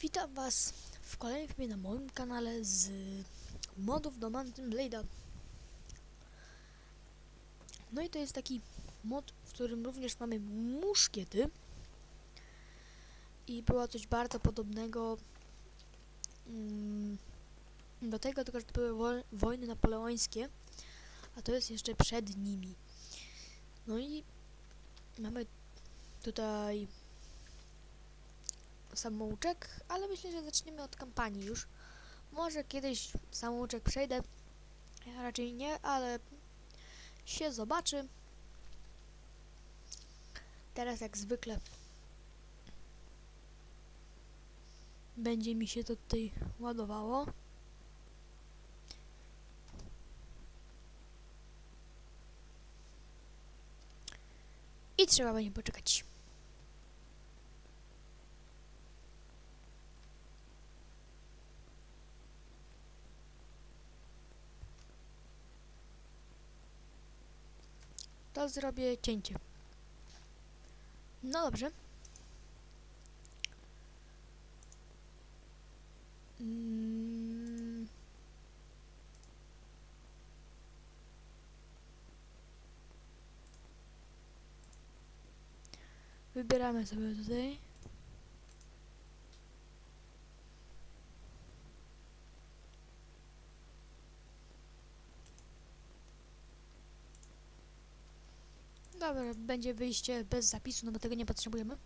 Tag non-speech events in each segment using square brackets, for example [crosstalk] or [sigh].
Witam Was w kolejnym filmie na moim kanale z modów do Mountain Blade'a. No i to jest taki mod, w którym również mamy muszkiety. I było coś bardzo podobnego mm, do tego, tylko że to były wo- wojny napoleońskie, a to jest jeszcze przed nimi. No i mamy tutaj samouczek, ale myślę, że zaczniemy od kampanii już. Może kiedyś samouczek przejdę, raczej nie, ale się zobaczy. Teraz jak zwykle będzie mi się to tutaj ładowało. I trzeba będzie poczekać. Zrobię cięcie. No dobrze. Mm. Wybieramy sobie tutaj. Dobra, będzie wyjście bez zapisu, no bo tego nie potrzebujemy.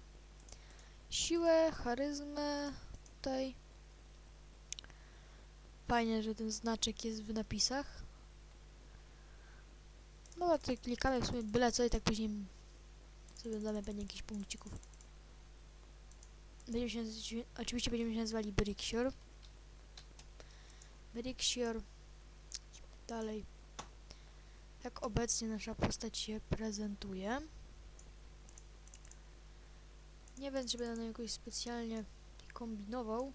Siłę, charyzmę tutaj. Fajnie, że ten znaczek jest w napisach. No tutaj klikamy w sumie byle co i tak później sobie damy pewnie jakichś punkcików. Będziemy się, oczywiście będziemy się nazwali Brixior. Brixior. Dalej jak obecnie nasza postać się prezentuje. Nie wiem, czy będę jakoś specjalnie kombinował.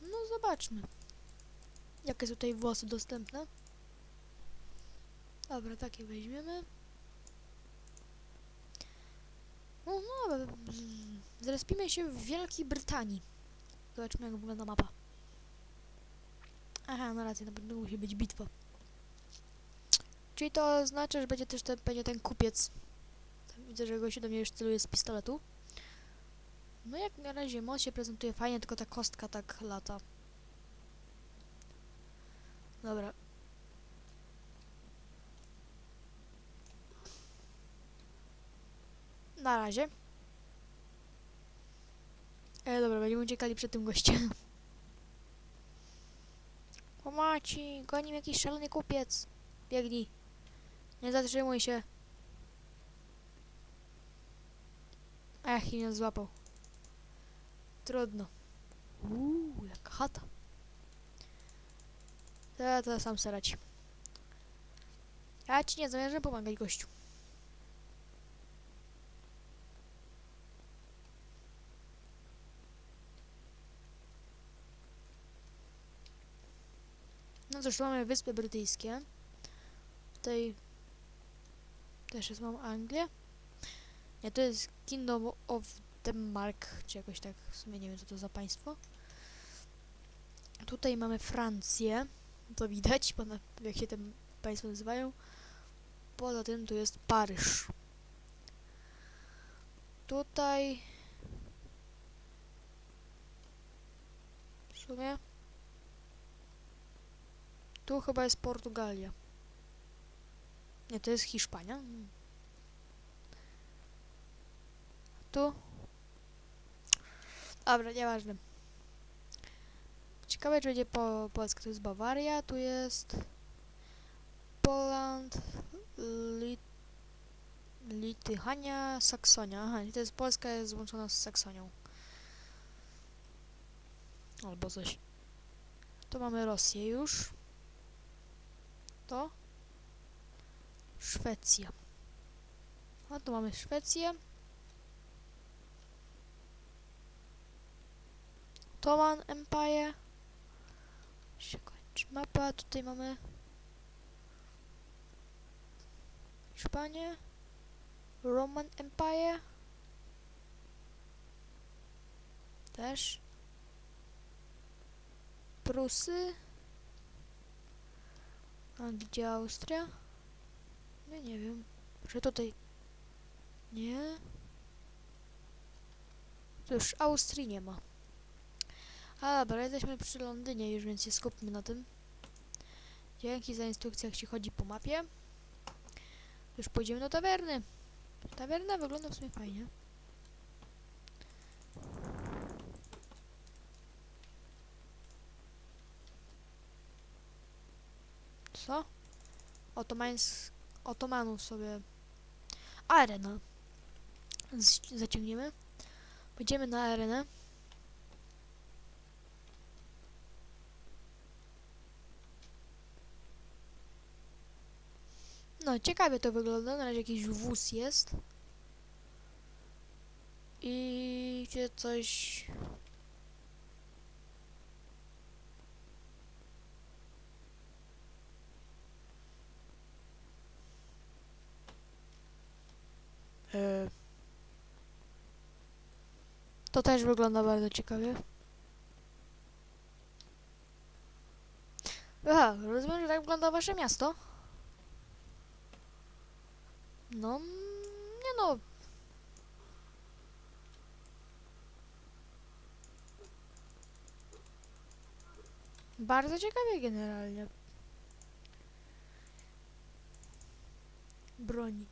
No zobaczmy. Jakie są tutaj włosy dostępne. Dobra, takie weźmiemy. No, no, zrespimy się w Wielkiej Brytanii. Zobaczmy, jak wygląda mapa. Aha, no racja, na pewno musi być bitwa. Czyli to oznacza, że będzie też ten, będzie ten kupiec. Widzę, że gościu do mnie już celuje z pistoletu. No jak na razie most się prezentuje fajnie, tylko ta kostka tak lata. Dobra. Na razie. E, dobra, będziemy uciekali przed tym gościem. [laughs] Pomaci, goni jakiś szalony kupiec. Biegnij. Nie zatrzymuj się. Ech, i mnie złapał. Trudno. Uuu, jaka chata. To, to sam serać. Ja ci nie zamierzam pomagać, gościu. Tu mamy Wyspy Brytyjskie. Tutaj też jest mam Anglię. Nie, to jest Kingdom of Denmark, czy jakoś tak, w sumie nie wiem co to za państwo. Tutaj mamy Francję, to widać, bo na, jak się te państwa nazywają. Poza tym tu jest Paryż. Tutaj w sumie tu chyba jest Portugalia. Nie, to jest Hiszpania. Mm. Tu? Dobra, nieważne. Ciekawe, czy będzie po polsku. To jest Bawaria, tu jest Poland, Lit Litychania, Saksonia. Aha, to jest Polska jest złączona z Saksonią. Albo coś. Tu mamy Rosję już to Szwecja. A tu mamy Szwecję. Ottoman Empire. się kończy mapa. Tutaj mamy Hiszpanię, Roman Empire też Prusy, a gdzie Austria? No nie wiem, że tutaj nie. Już Austrii nie ma. A dobra, jesteśmy przy Londynie już, więc się skupmy na tym. Dzięki za instrukcję, jak się chodzi po mapie. Już pójdziemy do tawerny. Tawerna wygląda w sumie fajnie. Co? Otomańs... Otomanów sobie... Arena. Zaciągniemy. Pójdziemy na arenę. No, ciekawie to wygląda. Na razie jakiś wóz jest. I coś... To też wygląda bardzo ciekawie. Aha, rozumiem, że tak wygląda wasze miasto. No, nie no. Bardzo ciekawie generalnie. Broni.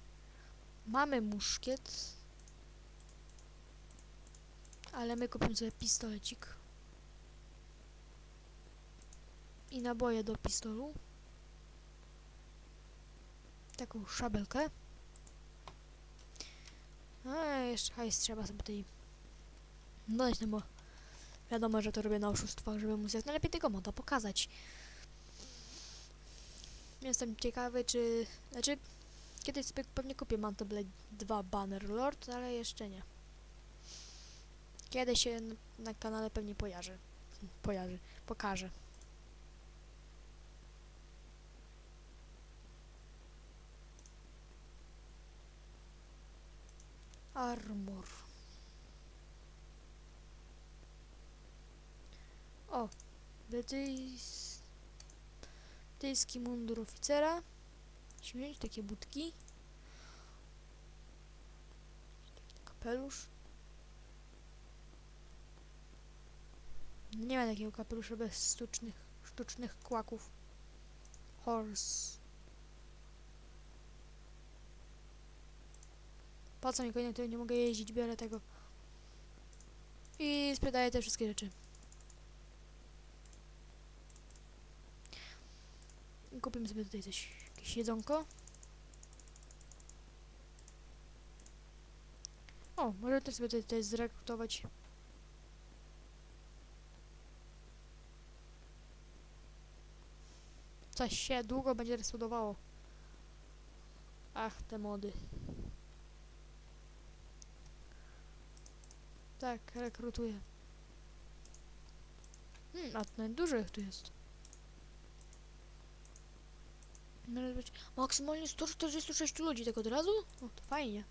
Mamy muszkiet. Ale my kupimy sobie pistolecik. I naboje do pistolu. Taką szabelkę. A, jeszcze hajs trzeba sobie tutaj dodać, no bo wiadomo, że to robię na oszustwach, żeby móc jak najlepiej tego moda pokazać. Jestem ciekawy, czy... Znaczy, kiedyś sobie pewnie kupię Manto Blade 2 Banner Lord, ale jeszcze nie. Kiedy się na, na kanale pewnie pojarzy. Pojarzy. Pokażę. Armor. O, brytyjs... brytyjski mundur oficera. Śmieć, takie budki. Kapelusz. Nie ma takiego kapelusza bez sztucznych, sztucznych kłaków. Horse. Po co mi konia, nie mogę jeździć, biorę tego. I sprzedaję te wszystkie rzeczy. Kupimy sobie tutaj coś, jakieś jedzonko. O, może też sobie tutaj, tutaj zrekrutować. Coś się długo będzie resłodowało. Ach, te mody. Tak, rekrutuję. Hmm, a ich tu jest. Może być maksymalnie 146 ludzi, tak od razu? O, to fajnie.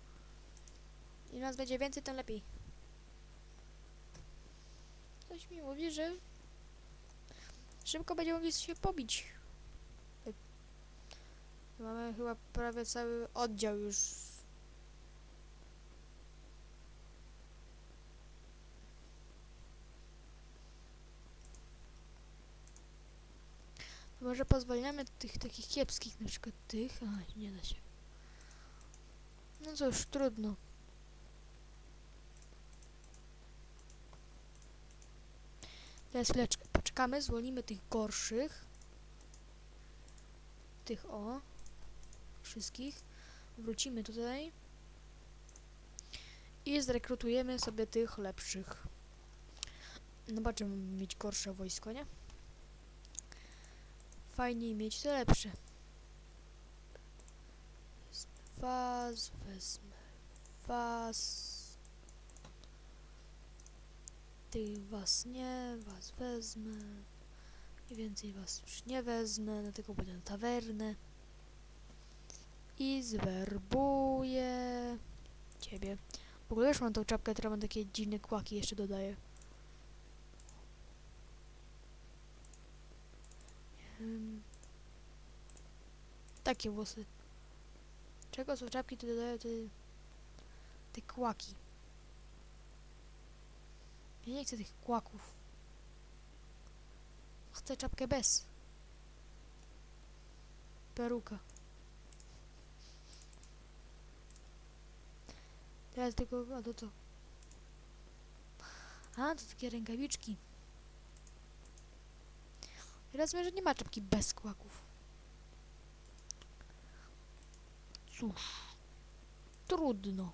Im nas będzie więcej, tym lepiej. Coś mi mówi, że szybko będzie mogli się pobić. Mamy chyba prawie cały oddział już Może pozwalamy tych takich kiepskich, na przykład tych. A, nie da się. No cóż, trudno. Teraz chwileczkę poczekamy, zwolnimy tych gorszych. Tych o. Wszystkich. Wrócimy tutaj. I zrekrutujemy sobie tych lepszych. Zobaczymy, mieć gorsze wojsko, nie? fajniej mieć, to lepsze. Was, wezmę was. Ty was nie, was wezmę. I więcej was już nie wezmę, dlatego na tawernę. I zwerbuję ciebie. W ogóle już mam tą czapkę, która ma takie dziwne kłaki, jeszcze dodaję. Takie włosy. Czego są czapki, to dodaję te, te kłaki. Ja nie chcę tych kłaków. Chcę czapkę bez. Peruka. Teraz tylko, a to co? A, to takie rękawiczki. Teraz że nie ma czapki bez kłaków. Cóż. Trudno.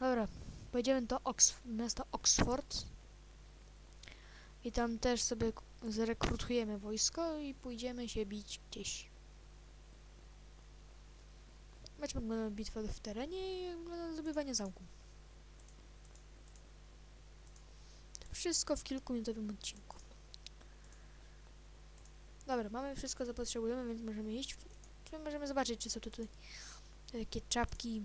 Dobra, pojedziemy do Oks miasta Oxford. I tam też sobie zrekrutujemy wojsko i pójdziemy się bić gdzieś. Weźmy bitwę w terenie i oglądamy zdobywanie zamku. Wszystko w kilkuminutowym odcinku. Dobra, mamy wszystko co potrzebujemy, więc możemy iść. Tu możemy zobaczyć, czy są tutaj takie czapki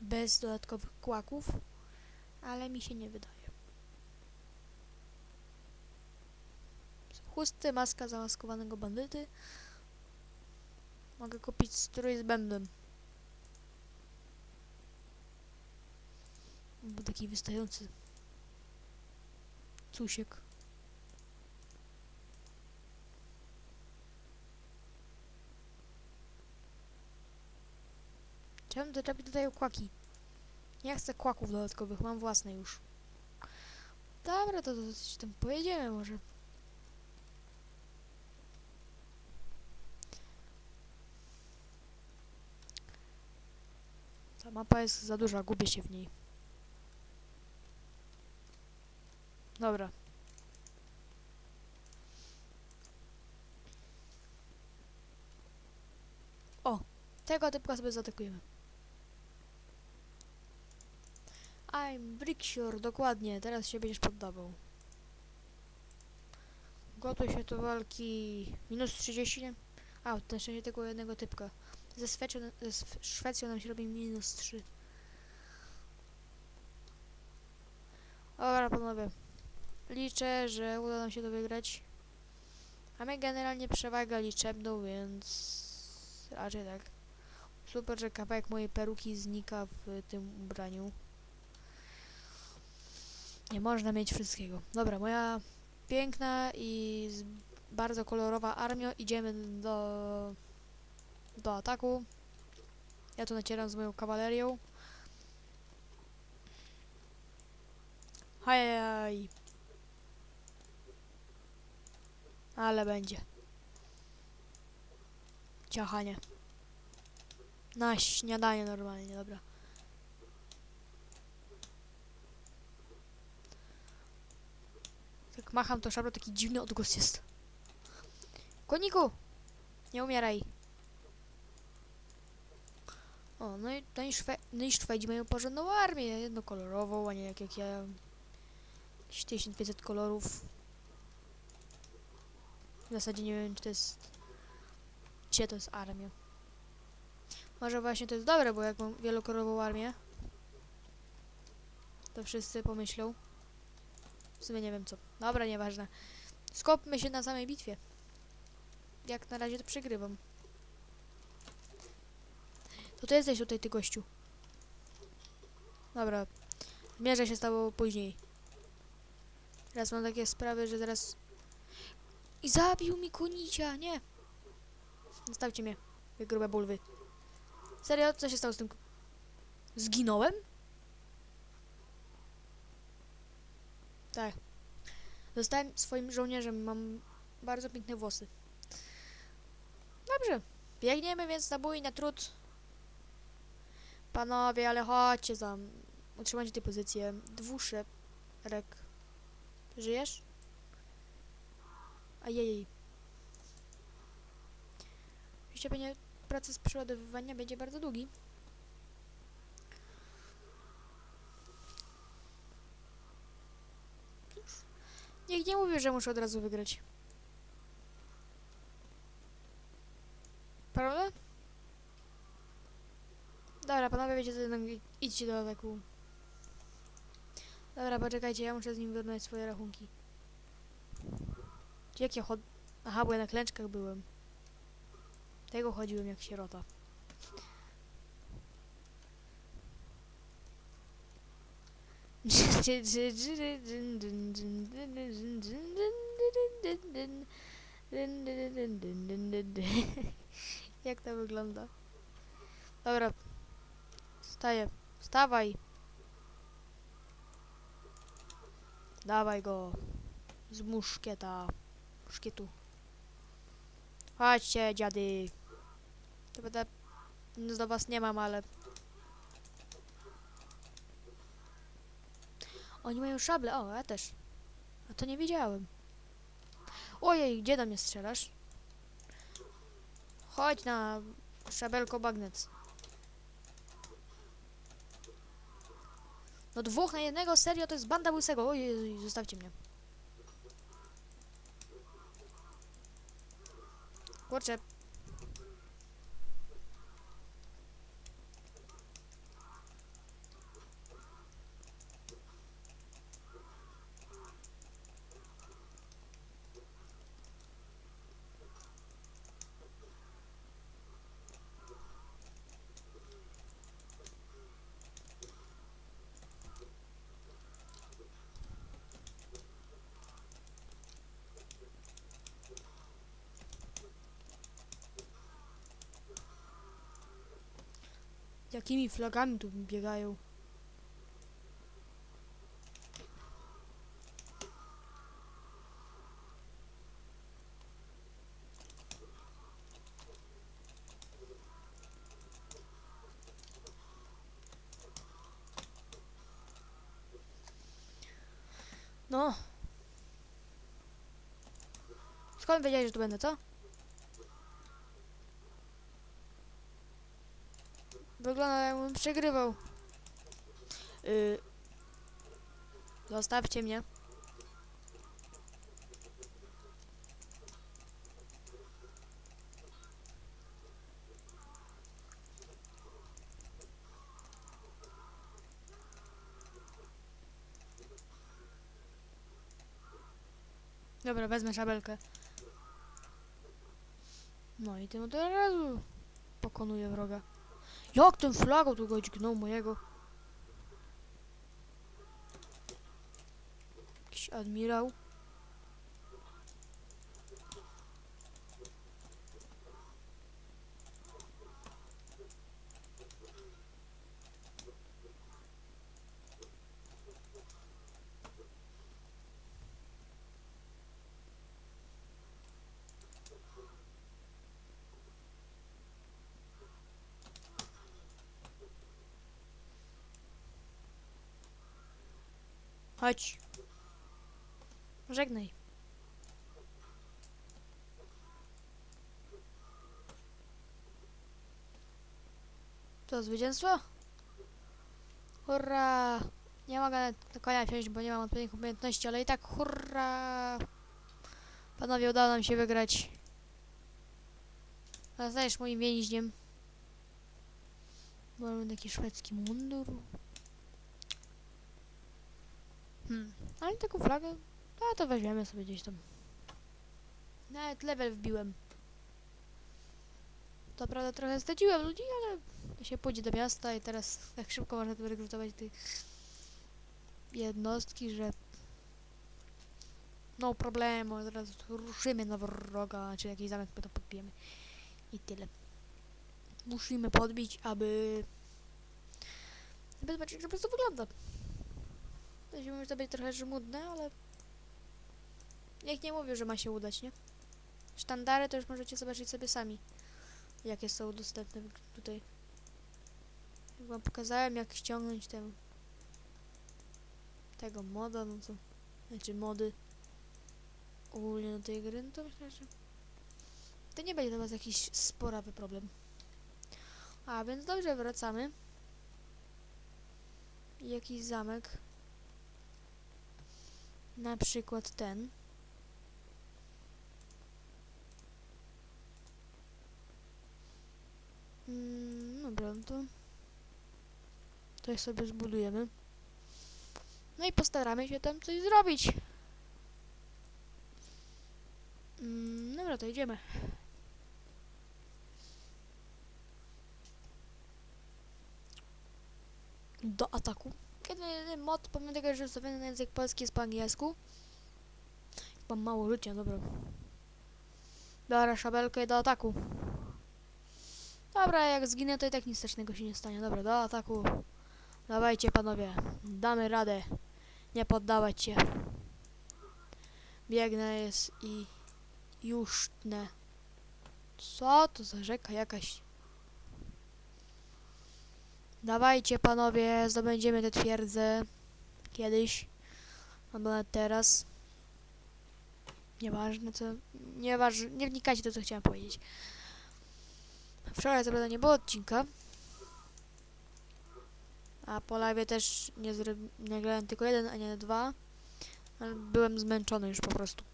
bez dodatkowych kłaków, ale mi się nie wydaje. Chusty, maska zamaskowanego bandyty. Mogę kupić strój z bębnem. Bo taki wystający. Cusiek. Te czapki dodają kłaki? Nie chcę kłaków dodatkowych, mam własne już. Dobra, to, się tam pojedziemy może. Ta mapa jest za duża, gubię się w niej. Dobra. O, tego typka sobie zaatakujemy. I'm Bricksure, dokładnie, teraz się będziesz poddawał. Gotuj się do walki. Minus 30, nie? A, na szczęście tylko jednego typka. Ze Szwecją, ze Szw- Szwecją nam się robi minus 3. Dobra, panowie. Liczę, że uda nam się to wygrać. Mamy generalnie przewagę liczebną, więc raczej tak. Super, że kawałek mojej peruki znika w tym ubraniu. Nie można mieć wszystkiego. Dobra, moja piękna i bardzo kolorowa armia. Idziemy do, do ataku. Ja tu nacieram z moją kawalerią. Hajaj. Ale będzie. Ciachanie. Na śniadanie normalnie, dobra. Tak macham to szablą, taki dziwny odgłos jest. Koniku! Nie umieraj. O, no i, no i, Szwe no i Szwedzi mają porządną armię, jednokolorową, a nie jak, jak ja. Jakieś 1500 kolorów. W zasadzie nie wiem, czy to jest... Gdzie to jest armia. Może właśnie to jest dobre, bo jak mam wielokolorową armię, to wszyscy pomyślą. W sumie nie wiem co. Dobra, nieważne. Skupmy się na samej bitwie. Jak na razie to przegrywam. To ty jesteś tutaj, ty gościu. Dobra. Zmierzę się z tobą później. Teraz mam takie sprawy, że zaraz... I zabił mi konicia, nie! Zostawcie mnie, wy grube bulwy. Serio? Co się stało z tym... Zginąłem? Tak. Zostałem swoim żołnierzem, mam bardzo piękne włosy. Dobrze. Biegniemy więc na bój, na trud. Panowie, ale chodźcie za... Utrzymajcie tę pozycję. Dwuszek. Żyjesz? Ajej. Oczywiście będzie proces przeładowywania będzie bardzo długi. Nikt nie mówi, że muszę od razu wygrać. Prawda? Dobra, panowie wiecie co, jednak idźcie do ataku. Dobra, poczekajcie, ja muszę z nim wyrównać swoje rachunki. Jak ja chod... Aha, bo ja na klęczkach byłem. Tego chodziłem jak sierota. Jak to wygląda? Dobra. Wstaję. Wstawaj. Dawaj go. Z muszkieta. Muszkietu. Chodźcie, dziady. To będę... Nic do was nie mam, ale... Oni mają szable. O, ja też. A to nie wiedziałem. Ojej, gdzie do mnie strzelasz? Chodź na szabelko bagnet. No dwóch na jednego, serio, to jest banda łysego. Ojej, zostawcie mnie. Kurczę. Jakimi flagami tu biegają? No. Skąd wiedziałeś, że tu będę, co? Wygląda jakbym przegrywał. Yy. Zostawcie mnie. Dobra, wezmę szabelkę. No i tym od razu pokonuję wroga. Jak ten flagą tu go dźgnął mojego? Jakiś admirał. Chodź. Żegnaj. To zwycięstwo? Hurra! Nie mogę na konia wsiąść, bo nie mam odpowiednich umiejętności, ale i tak hurra! Panowie, udało nam się wygrać. Zostajesz moim więźniem. Mamy taki szwedzki mundur. Hmm. Ale taką flagę, a to weźmiemy sobie gdzieś tam. Nawet level wbiłem. To prawda trochę zdradziłem ludzi, ale się pójdzie do miasta i teraz tak szybko można tu rekrutować tych jednostki, że no problemu, teraz ruszymy na wroga, czy jakiś zamek, to podbijemy. I tyle. Musimy podbić, aby... aby zobaczyć, jak to wygląda. To się może to być trochę żmudne, ale... Nikt nie mówił, że ma się udać, nie? Sztandary to już możecie zobaczyć sobie sami. Jakie są dostępne tutaj. Jak wam pokazałem, jak ściągnąć tę... Tego moda, no to... Znaczy mody... Ogólnie do tej gry, no to myślę, że... To nie będzie dla was jakiś sporawy problem. A, więc dobrze, wracamy. Jakiś zamek. Na przykład ten. Mm, dobra, no to... Je sobie zbudujemy. No i postaramy się tam coś zrobić. Mm, dobra, to idziemy. Do ataku. Kiedy mod, tego, że ustawiony na język polski jest po angielsku. Mam mało życia, dobra. Biorę szabelkę do ataku. Dobra, jak zginę, to i tak nic strasznego się nie stanie. Dobra, do ataku. Dawajcie, panowie. Damy radę. Nie poddawać się. Biegnę jest i już tnę. Co to za rzeka jakaś? Dawajcie, panowie, zdobędziemy tę twierdzę. Kiedyś. Albo nawet teraz. Nieważne co... Nieważne... Nie wnikajcie to, co chciałem powiedzieć. Wczoraj co prawda nie było odcinka. A po live też nie, zro- nie grałem tylko jeden, a nie dwa. Byłem zmęczony już po prostu.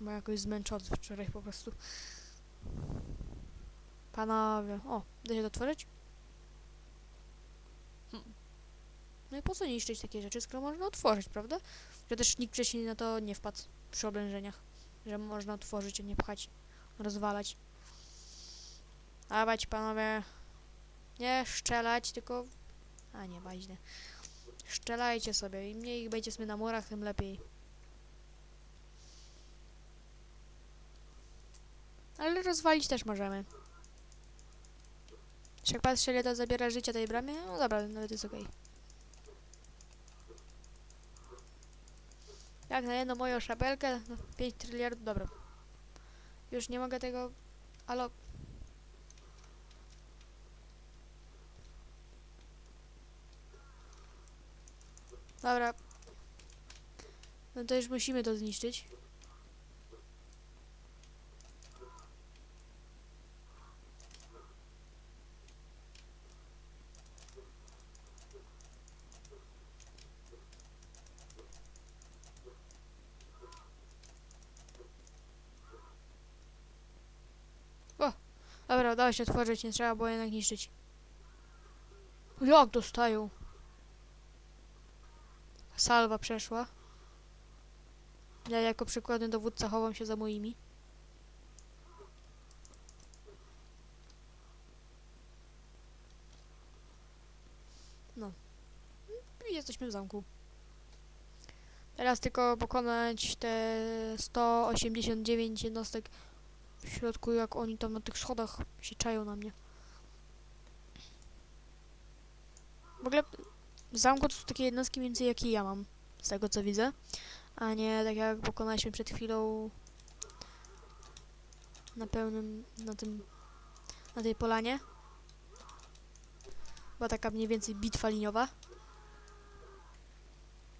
Byłem jakoś zmęczony wczoraj po prostu. Panowie. O, da się to otworzyć? Hmm. No i po co niszczyć takie rzeczy, skoro można otworzyć, prawda? Że też nikt wcześniej na to nie wpadł przy oblężeniach. Że można otworzyć, a nie pchać, rozwalać. Dawać panowie. Nie szczelać, tylko... A nie, ważne. Szczelajcie sobie. Im mniej ich będzie sobie na murach, tym lepiej. Ale rozwalić też możemy. Jak patrzę, ile to zabiera życia tej bramie? No dobra, nawet jest okej. Jak na jedną moją szabelkę? No, 5 tryliardów, dobra. Już nie mogę tego... Alo, Dobra. No to już musimy to zniszczyć. O! Się otworzyć, nie trzeba było jednak niszczyć. Jak dostają? Salwa przeszła. Ja jako przykładny dowódca chowam się za moimi. No. I jesteśmy w zamku. Teraz tylko pokonać te 189 jednostek w środku, jak oni tam na tych schodach się czają na mnie. W ogóle w zamku to są takie jednostki więcej jakie ja mam, z tego co widzę. A nie tak jak pokonaliśmy przed chwilą na pełnym, na tym, na tej polanie. Była taka mniej więcej bitwa liniowa.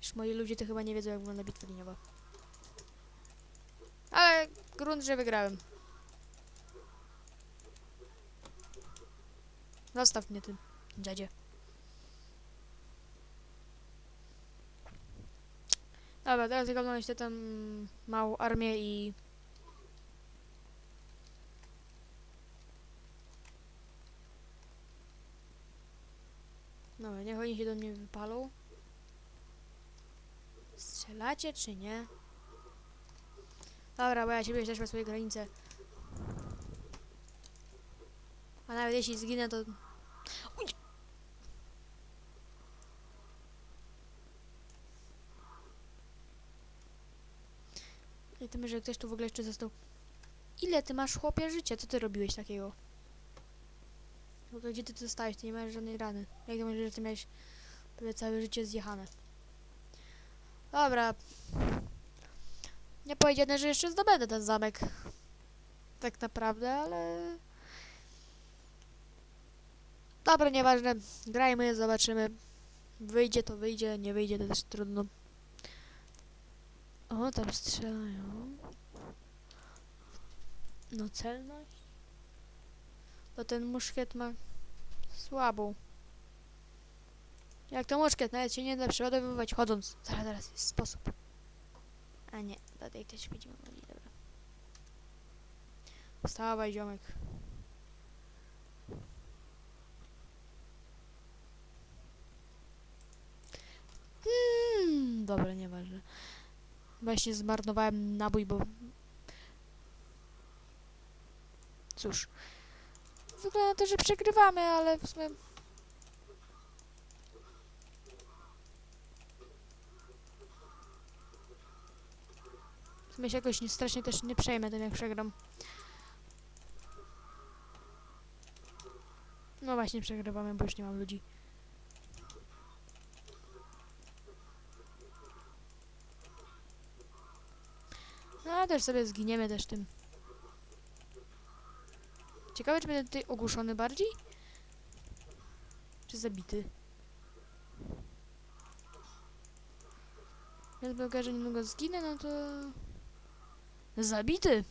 Już moi ludzie to chyba nie wiedzą jak wygląda bitwa liniowa. Ale grunt, że wygrałem. Zostaw mnie tym, dziadzie. Dobra, teraz wyglądam się tam małą armię i... Dobra, niech oni się do mnie wypalą. Strzelacie czy nie? Dobra, bo ja ciebie też swoje granice. A nawet jeśli zginę, to... tym, że ktoś tu w ogóle jeszcze został. Ile ty masz chłopie życia? Co ty robiłeś takiego? No to gdzie ty zostałeś? Ty nie masz żadnej rany. Jak to możesz, że ty miałeś prawie całe życie zjechane? Dobra. Nie powiedziane, że jeszcze zdobędę ten zamek. Tak naprawdę, ale... Dobra, nieważne. Grajmy, zobaczymy. Wyjdzie to wyjdzie, nie wyjdzie to też trudno. O, tam strzelają. No celność? To ten muszkiet ma słabą. Jak to moczkiet, nawet się nie da przeładowywać chodząc. Zaraz, zaraz, jest sposób. A nie, do tej też będziemy mogli, dobra. Wstawaj, ziomek. Hmm, dobra, nieważne. Właśnie zmarnowałem nabój, bo... Cóż. Wygląda na to, że przegrywamy, ale w sumie... W sumie się jakoś nie, strasznie też nie przejmę tym, jak przegram. No właśnie, przegrywamy, bo już nie mam ludzi. Też sobie zginiemy też tym. Ciekawe, czy będę tutaj ogłuszony bardziej? Czy zabity? Więc bo że niedługo zginę, no to... Zabity!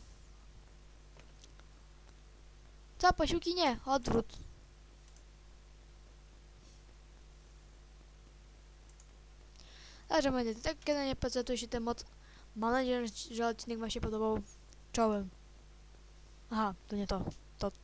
Co, posiłki nie, odwrót. Moi drodzy, tak generalnie prezentuje się ten mod. Mam nadzieję, że- odcinek wam się podobał. Czołem. Aha, to nie to. To, to.